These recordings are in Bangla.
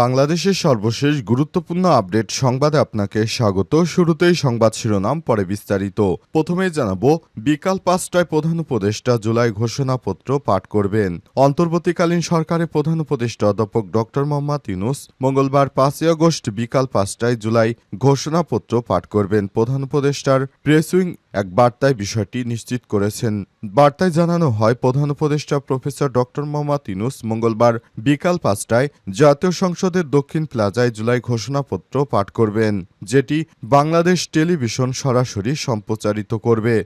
বাংলাদেশের সর্বশেষ গুরুত্বপূর্ণ আপডেট সংবাদে আপনাকে স্বাগত। শুরুতেই সংবাদ শিরোনাম, পরে বিস্তারিত। প্রথমেই জানাব, বিকাল পাঁচটায় প্রধান উপদেষ্টা জুলাই ঘোষণাপত্র পাঠ করবেন। অন্তর্বর্তীকালীন সরকারের প্রধান উপদেষ্টা অধ্যাপক ডক্টর মোহাম্মদ ইউনুস মঙ্গলবার পাঁচই আগস্ট বিকাল পাঁচটায় জুলাই ঘোষণাপত্র পাঠ করবেন। প্রধান উপদেষ্টার প্রেসুইং এক বার্তায় বিষয়টি নিশ্চিত করেছেন। বার্তায় জানানো হয়, প্রধান উপদেষ্টা প্রফেসর ডক্টর মোহাম্মদ ইউনুস মঙ্গলবার বিকাল পাঁচটায় জাতীয় সংসদের দক্ষিণ প্লাজায় জুলাই ঘোষণাপত্র পাঠ করবেন যেটি বাংলাদেশ টেলিভিশন সরাসরি সম্প্রচারিত করবে।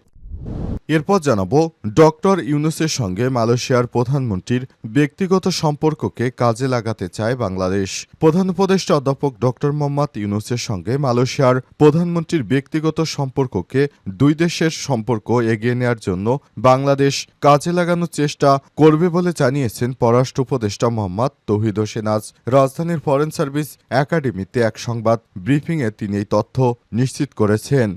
এরপর জানাব, ডক্টর ইউনুসের সঙ্গে মালয়েশিয়ার প্রধানমন্ত্রীর ব্যক্তিগত সম্পর্ককে কাজে লাগাতে চায় বাংলাদেশ। প্রধান উপদেষ্টা অধ্যাপক ডক্টর মোহাম্মদ ইউনুসের সঙ্গে মালয়েশিয়ার প্রধানমন্ত্রীর ব্যক্তিগত সম্পর্ককে দুই দেশের সম্পর্ক এগিয়ে নেওয়ার জন্য বাংলাদেশ কাজে লাগানোর চেষ্টা করবে বলে জানিয়েছেন পররাষ্ট্র উপদেষ্টা মোহাম্মদ তৌহিদ হোসেন। আজ রাজধানীর ফরেন সার্ভিস একাডেমিতে এক সংবাদ ব্রিফিংয়ে তিনি এই তথ্য নিশ্চিত করেছেন।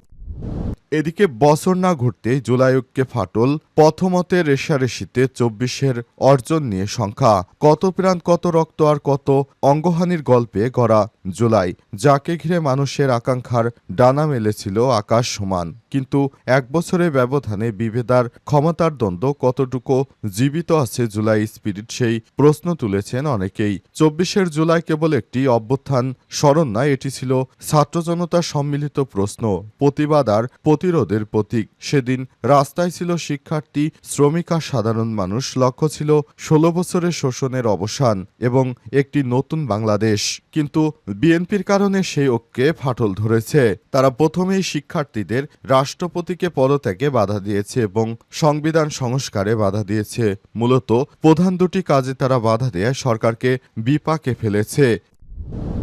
এদিকে বছর না ঘুরতে জুলাইকে ফাটল, প্রথমতে রেশারেশিতে চব্বিশের অর্জন নিয়ে সংখ্যা কত প্রাণ, কত রক্ত আর কত অঙ্গহানির গল্পে গড়া জুলাই, যাকে ঘিরে মানুষের আকাঙ্ক্ষার ডানা মেলেছিল আকাশ সমান। কিন্তু এক বছরের ব্যবধানে বিভেদার ক্ষমতার দ্বন্দ্ব কতটুকু জীবিত আছে জুলাই স্পিরিট সেই প্রশ্ন তুলেছেন অনেকেই। চব্বিশের জুলাই কেবল একটি অভ্যুত্থান, স্মরণ নয় এটি ছিল ছাত্র জনতার সম্মিলিত প্রশ্ন, প্রতিবাদ আর প্রতিরোধের প্রতীক। সেদিন রাস্তায় ছিল শিক্ষার্থী, শ্রমিক আর সাধারণ মানুষ, লক্ষ্য ছিল ষোলো বছরের শোষণের অবসান এবং একটি নতুন বাংলাদেশ। কিন্তু বিএনপির কারণে সেই ঐক্যে ফাটল ধরেছে। তারা প্রথমেই শিক্ষার্থীদের রাষ্ট্রপতিকে পদত্যাগে বাধা দিয়েছে এবং সংবিধান সংস্কারে বাধা দিয়েছে। মূলত প্রধান দুটি কাজে তারা বাধা দেয় সরকারকে বিপাকে ফেলেছে।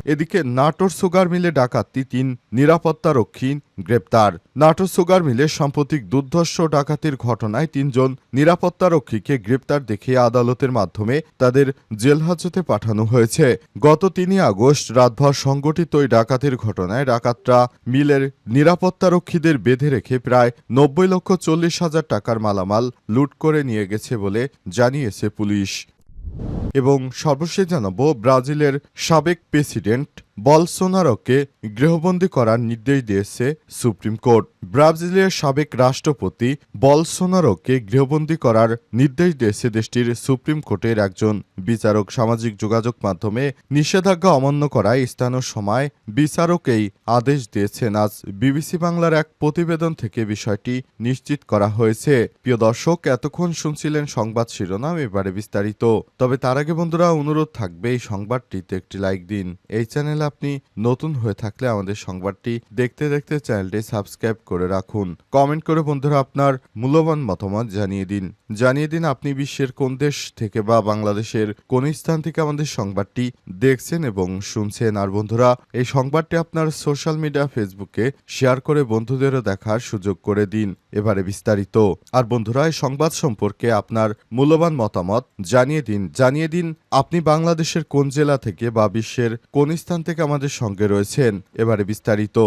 এদিকে নাটোর সুগার মিলে ডাকাতি তিন নিরাপত্তারক্ষী গ্রেপ্তার। নাটোর সুগার মিলে সাম্প্রতিক দুর্ধর্ষ ডাকাতির ঘটনায় তিনজন নিরাপত্তারক্ষীকে গ্রেপ্তার দেখিয়ে আদালতের মাধ্যমে তাদের জেলহাজতে পাঠানো হয়েছে। গত তিনই আগস্ট রাতভর সংগঠিত ওই ডাকাতির ঘটনায় ডাকাতরা মিলের নিরাপত্তারক্ষীদের বেঁধে রেখে প্রায় নব্বই লক্ষ চল্লিশ হাজার টাকার মালামাল লুট করে নিয়ে গেছে বলে জানিয়েছে পুলিশ। এবং সর্বশেষ জানাব ব্রাজিলের সাবেক প্রেসিডেন্ট বলসোনারোকে গৃহবন্দী করার নির্দেশ দিয়েছে সুপ্রিম কোর্ট। ব্রাজিলের সাবেক রাষ্ট্রপতি বলসোনারোকে গৃহবন্দী করার নির্দেশ দিয়েছে দেশটির সুপ্রিম কোর্টের একজন বিচারক সামাজিক যোগাযোগ মাধ্যমে নিষেধাজ্ঞা অমান্য করায় স্থানীয় সময় বিচারকেই আদেশ দিয়েছেন। আজ বিবিসি বাংলার এক প্রতিবেদন থেকে বিষয়টি নিশ্চিত করা হয়েছে। প্রিয় দর্শক, এতক্ষণ শুনছিলেন সংবাদ শিরোনাম, এবারে বিস্তারিত। তবে তার আগে বন্ধুরা, অনুরোধ থাকবে এই সংবাদটিতে একটি লাইক দিন। এই চ্যানেলে আপনি নতুন হয়ে থাকলে আমাদের সংবাদটি দেখতে দেখতে চ্যানেলটি সাবস্ক্রাইব করে রাখুন। কমেন্ট করে বন্ধুরা আপনার মূল্যবান মতামত জানিয়ে দিন। জানিয়ে দিন আপনি বিশ্বের কোন দেশ থেকে বা বাংলাদেশের কোন স্থান থেকে আমাদের সংবাদটি দেখছেন এবং শুনছেন। আর বন্ধুরা, এই সংবাদটি আপনার সোশ্যাল মিডিয়া, ফেসবুকে শেয়ার করে বন্ধুদেরও দেখার সুযোগ করে দিন। এবারে বিস্তারিত। আর বন্ধুরা, এই সংবাদ সম্পর্কে আপনার মূল্যবান মতামত জানিয়ে দিন। জানিয়ে দিন আপনি বাংলাদেশের কোন জেলা থেকে বা বিশ্বের কোন স্থান থেকে আমাদের সঙ্গে রয়েছেন। এবারে বিস্তারিত।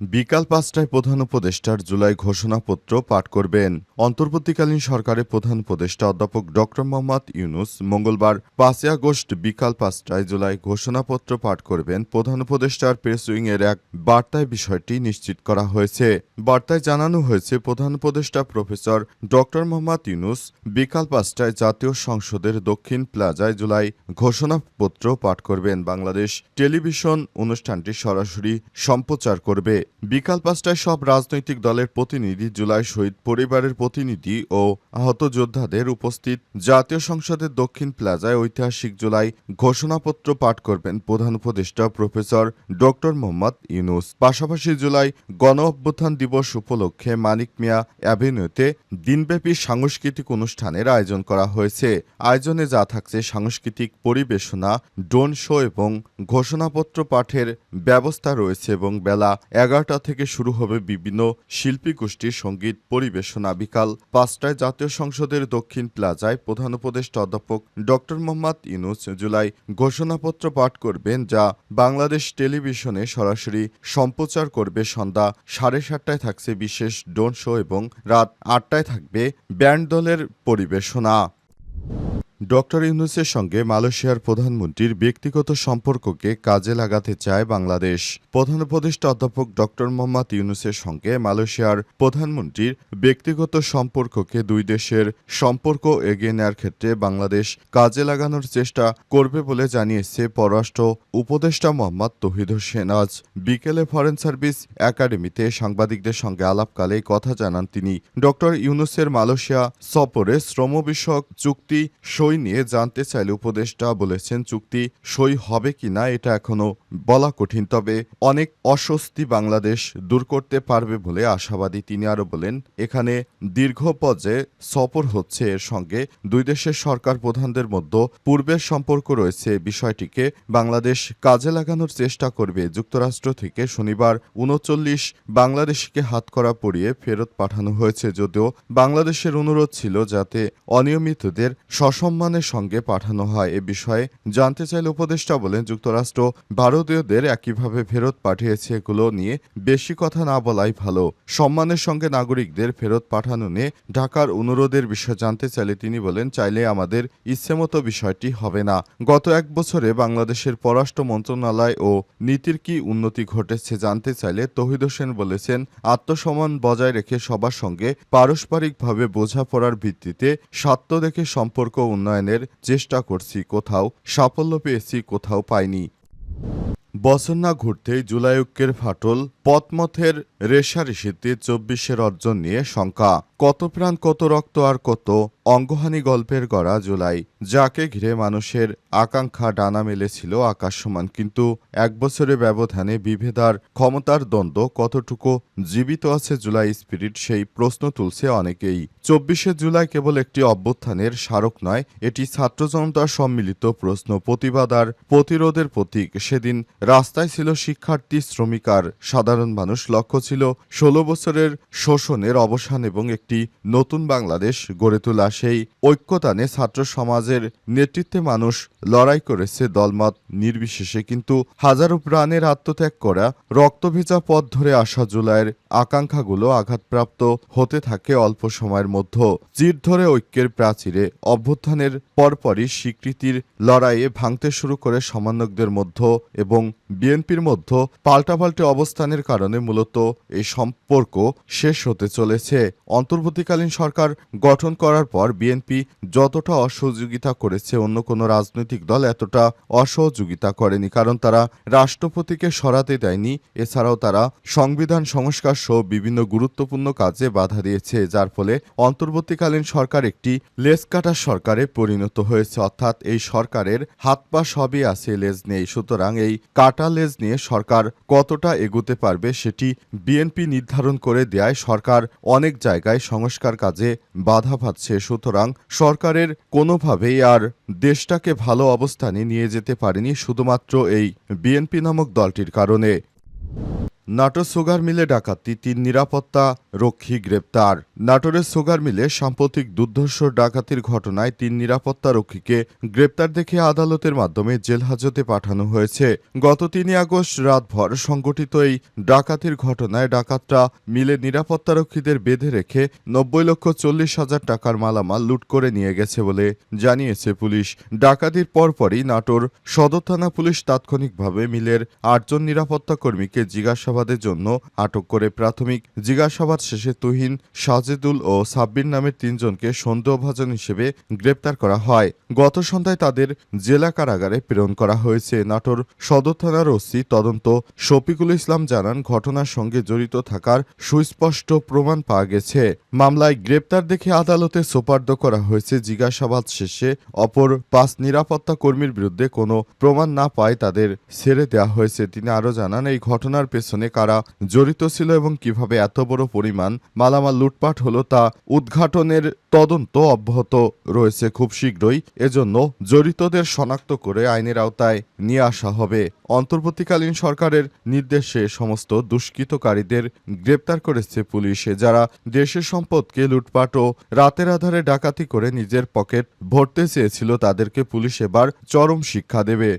বিকাল পাঁচটায় প্রধান উপদেষ্টার জুলাই ঘোষণাপত্র পাঠ করবেন। অন্তর্বর্তীকালীন সরকারের প্রধান উপদেষ্টা অধ্যাপক ডক্টর মোহাম্মদ ইউনুস মঙ্গলবার পাঁচই আগস্ট বিকাল পাঁচটায় জুলাই ঘোষণাপত্র পাঠ করবেন প্রধান উপদেষ্টার প্রেস উইং এর এক বার্তায় বিষয়টি নিশ্চিত করা হয়েছে। বার্তায় জানানো হয়েছে, প্রধান উপদেষ্টা প্রফেসর ডক্টর মোহাম্মদ ইউনুস বিকাল পাঁচটায় জাতীয় সংসদের দক্ষিণ প্লাজায় জুলাই ঘোষণাপত্র পাঠ করবেন। বাংলাদেশ টেলিভিশন অনুষ্ঠানটি সরাসরি সম্প্রচার করবে। বিকাল পাঁচটায় সব রাজনৈতিক দলের প্রতিনিধি, জুলাই শহীদ পরিবারের প্রতিনিধি ও আহত যোদ্ধাদের উপস্থিত। জাতীয় সংসদের দক্ষিণ প্লাজায় ঐতিহাসিক জুলাই ঘোষণাপত্র পাঠ করবেন প্রধান উপদেষ্টা প্রফেসর ডক্টর মোহাম্মদ ইউনুস। পাশাপাশি জুলাই গণ অভ্যুত্থান দিবস উপলক্ষে মানিক মিয়া অ্যাভিনিউতে দিনব্যাপী সাংস্কৃতিক অনুষ্ঠানের আয়োজন করা হয়েছে। আয়োজনে যা থাকছে সাংস্কৃতিক পরিবেশনা, ড্রোন শো এবং ঘোষণাপত্র পাঠের ব্যবস্থা রয়েছে এবং বেলা এগারো এগারোটা থেকে শুরু হবে বিভিন্ন শিল্পী গোষ্ঠীর সংগীত পরিবেশনা বিকাল পাঁচটায় জাতীয় সংসদের দক্ষিণ প্লাজায় প্রধান উপদেষ্টা অধ্যাপক ডক্টর মোহাম্মদ ইউনুস জুলাই ঘোষণাপত্র পাঠ করবেন যা বাংলাদেশ টেলিভিশনে সরাসরি সম্প্রচার করবে। সন্ধ্যা সাড়ে সাতটায় থাকছে বিশেষ ডোন শো এবং রাত আটটায় থাকবে ব্যান্ড দলের পরিবেশনা। ডক্টর ইউনুসের সঙ্গে মালয়েশিয়ার প্রধানমন্ত্রীর ব্যক্তিগত সম্পর্ককে কাজে লাগাতে চায় বাংলাদেশ। প্রধান উপদেষ্টা অধ্যাপক ডক্টর মোহাম্মদ ইউনুসের সঙ্গে মালয়েশিয়ার প্রধানমন্ত্রীর ব্যক্তিগত সম্পর্ককে দুই দেশের সম্পর্ক এগিয়ে নেওয়ার ক্ষেত্রে বাংলাদেশ কাজে লাগানোর চেষ্টা করবে বলে জানিয়েছে পররাষ্ট্র উপদেষ্টা মোহাম্মদ তহিদ হোসেন। আজ বিকেলে ফরেন সার্ভিস একাডেমিতে সাংবাদিকদের সঙ্গে আলাপকালে কথা জানান তিনি। ডক্টর ইউনুসের মালয়েশিয়া সফরে শ্রম বিষয়ক চুক্তি সই নিয়ে জানতে চাইলে উপদেষ্টা বলেছেন চুক্তি সই হবে কিনা, এটা এখনও বলা কঠিন। তবে অনেক অস্বস্তি বাংলাদেশ দূর করতে পারবে বলে আশাবাদী তিনি আরও বলেন, এখানে দীর্ঘ পর্যায়ে সফর হচ্ছে এর সঙ্গে। দুই দেশের সরকার প্রধানদের মধ্যে পূর্বের সম্পর্ক রয়েছে বিষয়টিকে। বাংলাদেশ কাজে লাগানোর চেষ্টা করবে। যুক্তরাষ্ট্র থেকে শনিবার উনচল্লিশ বাংলাদেশিকে হাতকড়া পরিয়ে ফেরত পাঠানো হয়েছে, যদিও বাংলাদেশের অনুরোধ ছিল যাতে অনিয়মিতদের সসম্মানের সঙ্গে পাঠানো হয়। এ বিষয়ে জানতে চাইলে উপদেষ্টা বলেন, যুক্তরাষ্ট্র ভারতীয়দের একইভাবে ফেরত পাঠিয়েছে এগুলো নিয়ে বেশি কথা না বলাই ভালো। সম্মানের সঙ্গে নাগরিকদের ফেরত পাঠানো নিয়ে ঢাকার অনুরোধের বিষয় জানতে চাইলে তিনি বলেন, চাইলে আমাদের ইচ্ছেমতো বিষয়টি হবে না। গত এক বছরে বাংলাদেশের পররাষ্ট্র মন্ত্রণালয় ও নীতির কি উন্নতি ঘটেছে জানতে চাইলে তহিদ হোসেন বলেছেন, আত্মসম্মান বজায় রেখে সবার সঙ্গে পারস্পরিকভাবে বোঝাপড়ার ভিত্তিতে স্বার্থ দেখে সম্পর্ক উন্নয়নের চেষ্টা করছি কোথাও সাফল্য পেয়েছি কোথাও পাইনি। বছর না ঘুরতেই জুলাই ঐক্যের ফাটল পথমথের রেশারেশিতে চব্বিশের অর্জন নিয়ে শঙ্কা। কত প্রাণ, কত রক্ত আর কত অঙ্গহানি গল্পের গড়া জুলাই। যাকে ঘিরে মানুষের আকাঙ্ক্ষা ডানা মেলেছিল আকাশ সমান কিন্তু এক বছরের ব্যবধানে বিভেদার ক্ষমতার দ্বন্দ্ব কতটুকু জীবিত আছে জুলাই স্পিরিট, সেই প্রশ্ন তুলছে অনেকেই। চব্বিশে জুলাই কেবল একটি অভ্যুত্থানের স্মারক নয়, এটি ছাত্র জনতার সম্মিলিত প্রশ্ন, প্রতিবাদ আর প্রতিরোধের প্রতীক। সেদিন রাস্তায় ছিল শিক্ষার্থী শ্রমিকার সাধারণ মানুষ লক্ষ্য ছিল ষোলো বছরের শোষণের অবসান এবং একটি নতুন বাংলাদেশ গড়ে তোলা। সেই ঐক্যতানে ছাত্র সমাজের নেতৃত্বে মানুষ লড়াই করেছে দলমত নির্বিশেষে, কিন্তু হাজারো প্রাণের আত্মত্যাগ করা, রক্তভেজা পথ ধরে আসা জুলাইয়ের আকাঙ্ক্ষাগুলো আঘাতপ্রাপ্ত হতে থাকে অল্প সময়ের মধ্যে। চির ধরে ঐক্যের প্রাচীরে অভ্যুত্থানের পরপরই স্বীকৃতির লড়াইয়ে ভাঙতে শুরু করে সমন্বয়কদের মধ্য এবং বিএনপির মধ্য পাল্টাপাল্টে অবস্থানের কারণে মূলত এই সম্পর্ক শেষ হতে চলেছে। অন্তর্বর্তীকালীন সরকার গঠন করার পর বিএনপি যতটা অসহযোগিতা করেছে, অন্য কোনো রাজনৈতিক দল এতটা অসহযোগিতা করেনি, কারণ তারা রাষ্ট্রপতিকে সরাতে দেয়নি। এছাড়াও তারা সংবিধান সংস্কার সহ বিভিন্ন গুরুত্বপূর্ণ কাজে বাধা দিয়েছে, যার ফলে অন্তর্বর্তীকালীন সরকার একটি লেজ কাটা সরকারে পরিণত হয়েছে। অর্থাৎ এই সরকারের হাত পা সবই আছে লেজ নেই। সুতরাং এই কাটা লেজ নিয়ে সরকার কতটা এগোতে পারবে সেটি বিএনপি নির্ধারণ করে দেয় সরকার অনেক জায়গায় সংস্কার কাজে বাধা পাচ্ছে। সুতরাং সরকারের কোনোভাবেই আর দেশটাকে ভালো অবস্থানে নিয়ে যেতে পারেনি শুধুমাত্র এই বিএনপি নামক দলটির কারণে। নাটোর সুগার মিলে ডাকাতি, তিন নিরাপত্তা রক্ষী গ্রেপ্তার। নাটোরের সুগার মিলে সাম্প্রতিক দুর্ধর্ষ ডাকাতির ঘটনায় তিন নিরাপত্তা রক্ষীকে গ্রেপ্তার দেখে আদালতের মাধ্যমে জেল হাজতে পাঠানো হয়েছে। গত তিনই আগস্ট রাতভর সংগঠিত এই ডাকাতির ঘটনায় ডাকাতরা মিলে নিরাপত্তা রক্ষীদের বেঁধে রেখে নব্বই লক্ষ চল্লিশ হাজার টাকার মালামাল লুট করে নিয়ে গেছে বলে জানিয়েছে পুলিশ। ডাকাতির পরপরই নাটোর সদর থানা পুলিশ তাৎক্ষণিকভাবে মিলের আটজন নিরাপত্তা কর্মীকে জিজ্ঞাসাবাদের জন্য আটক করে প্রাথমিক জিজ্ঞাসাবাদ শেষে তুহিন, সাজেদুল ও সাব্বির নামের তিনজনকে সন্দেহভাজন হিসেবে গ্রেপ্তার করা হয়। গত সন্ধ্যায় তাদের জেলা কারাগারে প্রেরণ করা হয়েছে। নাটোর সদর থানার ওসি তদন্ত শফিকুল ইসলাম জানান, ঘটনার সঙ্গে জড়িত থাকার সুস্পষ্ট প্রমাণ পাওয়া গেছে। মামলায় গ্রেপ্তার দেখে আদালতে সোপার্দ করা হয়েছে। জিজ্ঞাসাবাদ শেষে অপর পাঁচ নিরাপত্তা কর্মীর বিরুদ্ধে কোনো প্রমাণ না পায় তাদের ছেড়ে দেওয়া হয়েছে। তিনি আরও জানান, এই ঘটনার পেছনে খুনে কারা জড়িত ছিল এবং কীভাবে এত বড় পরিমাণ মালামাল লুটপাট হলো তা উদ্ঘাটনের তদন্ত অব্যাহত রয়েছে খুব শীঘ্রই। এজন্য জড়িতদের শনাক্ত করে আইনের আওতায় নিয়ে আসা হবে। অন্তর্বর্তীকালীন সরকারের নির্দেশে সমস্ত দুষ্কৃতকারীদের গ্রেপ্তার করেছে পুলিশ, যারা দেশের সম্পদকে লুটপাট ও রাতের আধারে ডাকাতি করে নিজের পকেট ভরতে চেয়েছিল, তাদেরকে পুলিশ এবার চরম শিক্ষা দেবে।